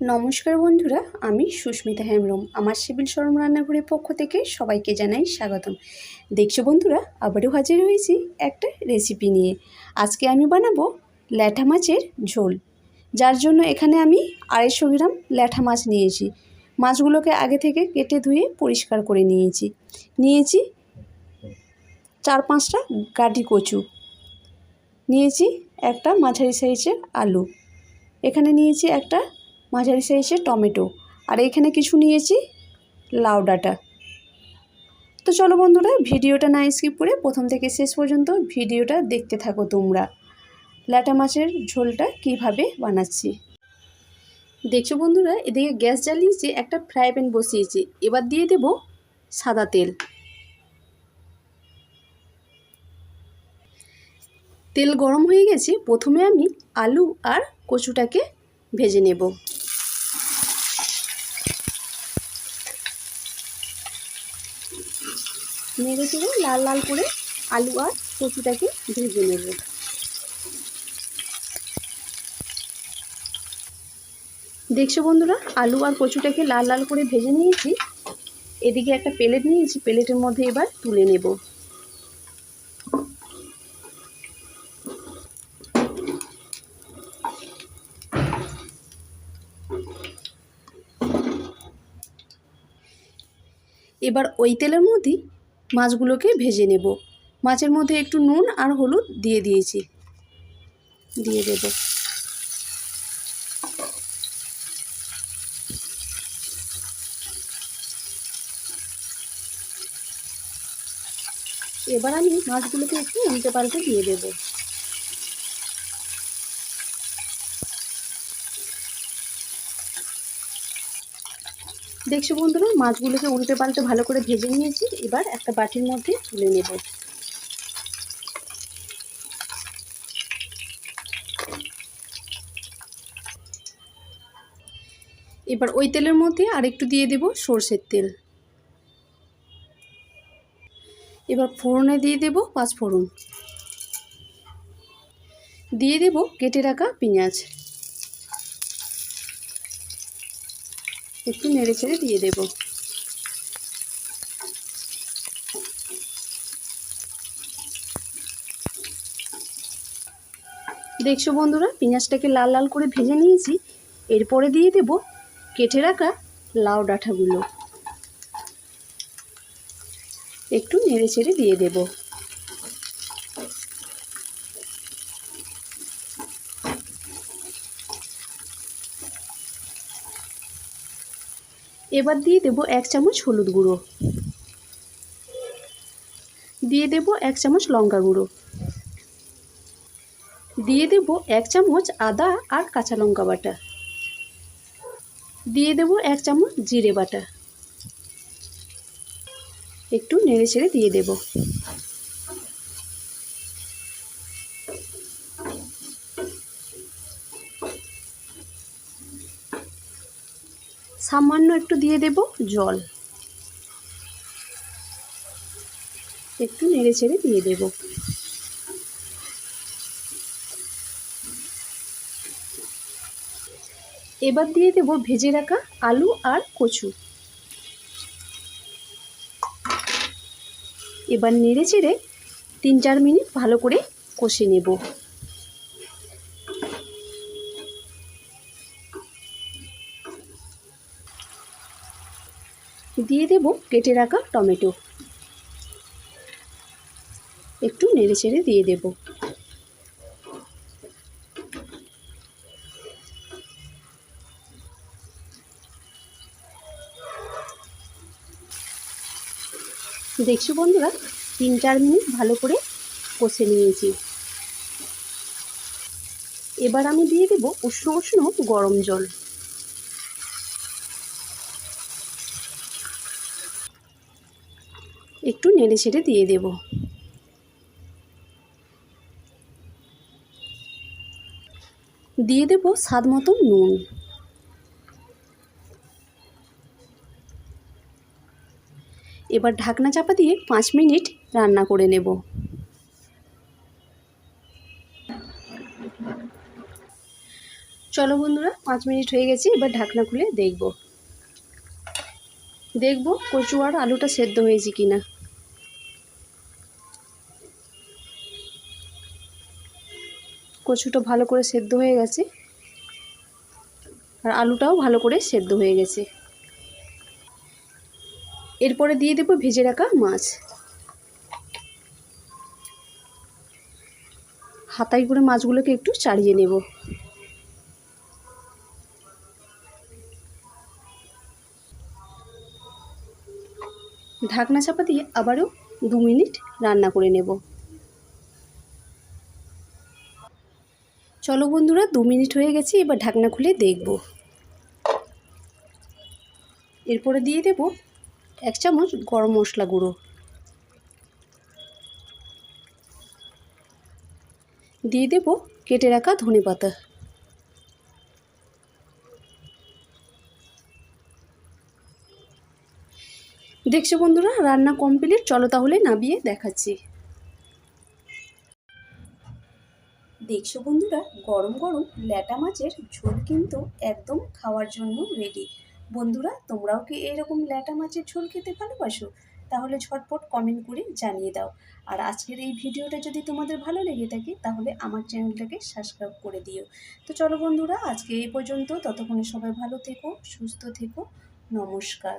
নমস্কার বন্ধুরা, আমি সুস্মিতা হেমব্রম। আমার সিভিল সরম রান্নাঘরের পক্ষ থেকে সবাইকে জানাই স্বাগতম। দেখছ বন্ধুরা, আবারও হাজির হয়েছি একটা রেসিপি নিয়ে। আজকে আমি বানাবো ল্যাঠা মাছের ঝোল। যার জন্য এখানে আমি আড়াইশো গ্রাম ল্যাঠা মাছ নিয়েছি। মাছগুলোকে আগে থেকে কেটে ধুয়ে পরিষ্কার করে নিয়েছি। নিয়েছি চার পাঁচটা গাটি কচু। নিয়েছি একটা মাঝারি সাইজের আলু। এখানে নিয়েছি একটা মাঝারি সাইজের টমেটো। আর এখানে কিছু নিয়েছি, লাউ ডাঁটা। তো চলো বন্ধুরা, ভিডিওটা না স্কিপ করে প্রথম থেকে শেষ পর্যন্ত ভিডিওটা দেখতে থাকো তোমরা। ল্যাটা মাছের ঝোলটা কীভাবে বানাচ্ছি। দেখছ বন্ধুরা, এদিকে গ্যাস জ্বালিয়েছি, একটা ফ্রাই প্যান বসিয়েছি। এবার দিয়ে দেব সাদা তেল। তেল গরম হয়ে গেছে, প্রথমে আমি আলু আর কচুটাকে ভেজে নেব। নেড়ে চেড়ে লাল লাল করে আলু আর কচুটাকে ভেজে নেব। দেখছ বন্ধুরা, আলু আর কচুটাকে লাল লাল করে ভেজে নিয়েছি। এদিকে একটা প্লেট নিয়েছি, প্লেটের মধ্যে এবার তুলে নেব। এবার ওই তেলের মধ্যেই মাছগুলোকে ভেজে নেব। মাছের মধ্যে একটু নুন আর হলুদ দিয়ে দিয়েছি। দিয়ে দেব। এবার আমি মাছগুলোকে একটু উল্টে পাল্টে দিয়ে দেবো। দেখছ বন্ধুরা, মাছগুলোকে উল্টে পাল্টে ভালো করে ভেজে নিয়েছি। এবার একটা বাটির মধ্যে তুলে নেব। এবার ওই তেলের মধ্যে আরেকটু দিয়ে দেব সর্ষের তেল। এবার ফোড়নে দিয়ে দেব পাঁচ ফোড়ন দিয়ে দেব কেটে রাখা পেঁয়াজ। একটু নেড়ে ছেড়ে দিয়ে দেব। দেখছ বন্ধুরা, পেঁয়াজটাকে লাল লাল করে ভেজে নিয়েছি, এরপরে দিয়ে দেব কেটে রাখা লাউ ডাঁটাগুলো। একটু নেড়ে ছেড়ে দিয়ে দেবো। এবার দিয়ে দেব এক চামচ হলুদ গুঁড়ো। দিয়ে দেব এক চামচ লঙ্কা গুঁড়ো। দিয়ে দেব এক চামচ আদা আর কাঁচা লঙ্কা বাটা। দিয়ে দেব এক চামচ জিরে বাটা। একটু নেড়ে ছেড়ে দিয়ে দেব। সামান্য একটু দিয়ে দেব জল। একটু নেড়ে ছেড়ে দিয়ে দেব। এবার দিয়ে দেব ভেজে রাখা আলু আর কচু। এবার নেড়ে চেড়ে তিন চার মিনিট ভালো করে কষে নেব। দিয়ে দেব কেটে রাখা টমেটো। একটু নেড়ে চেড়ে দিয়ে দেব। দেখছ বন্ধুরা, তিন চার মিনিট ভালো করে কষে নিয়েছি। এবার আমি দিয়ে দেব উষ্ণ উষ্ণ গরম জল। একটু নেড়ে ছেড়ে দিয়ে দেব। দিয়ে দেব স্বাদ মতো নুন। এবার ঢাকনা চাপা দিয়ে পাঁচ মিনিট রান্না করে নেব। চলো বন্ধুরা, পাঁচ মিনিট হয়ে গেছে, এবার ঢাকনা খুলে দেখব। দেখব কচু আর আলুটা সেদ্ধ হয়েছে কি না কচুটা ভালো করে সেদ্ধ হয়ে গেছে। আর আলুটাও ভালো করে সেদ্ধ হয়ে গেছে। এরপরে দিয়ে দেবো ভেজে রাখা মাছ। হাতায় করে মাছগুলোকে একটু চাড়িয়ে নেব। ঢাকনা চাপা দিয়ে আবারও দু মিনিট রান্না করে নেব। চলো বন্ধুরা, দু মিনিট হয়ে গেছে, এবার ঢাকনা খুলে দেখব। এরপরে দিয়ে দেব এক চামচ গরম মশলা গুঁড়ো। দিয়ে দেব কেটে রাখা ধনে পাতা দেখছ বন্ধুরা, রান্না কমপ্লিট চলো তাহলে নাবিয়ে দেখাচ্ছি। দেখছ বন্ধুরা, গরম গরম ল্যাটা মাছের ঝোল কিন্তু একদম খাওয়ার জন্য রেডি বন্ধুরা, তোমরাও কি এরকম ল্যাটা মাছের ঝোল খেতে ভালোবাসো? তাহলে ঝটপট কমেন্ট করে জানিয়ে দাও। আর আজকের এই ভিডিওটা যদি তোমাদের ভালো লেগে থাকে, তাহলে আমার চ্যানেলটাকে সাবস্ক্রাইব করে দিও। তো চলো বন্ধুরা, আজকে এই পর্যন্ত। ততক্ষণে সবাই ভালো থেকো, সুস্থ থেকো। নমস্কার।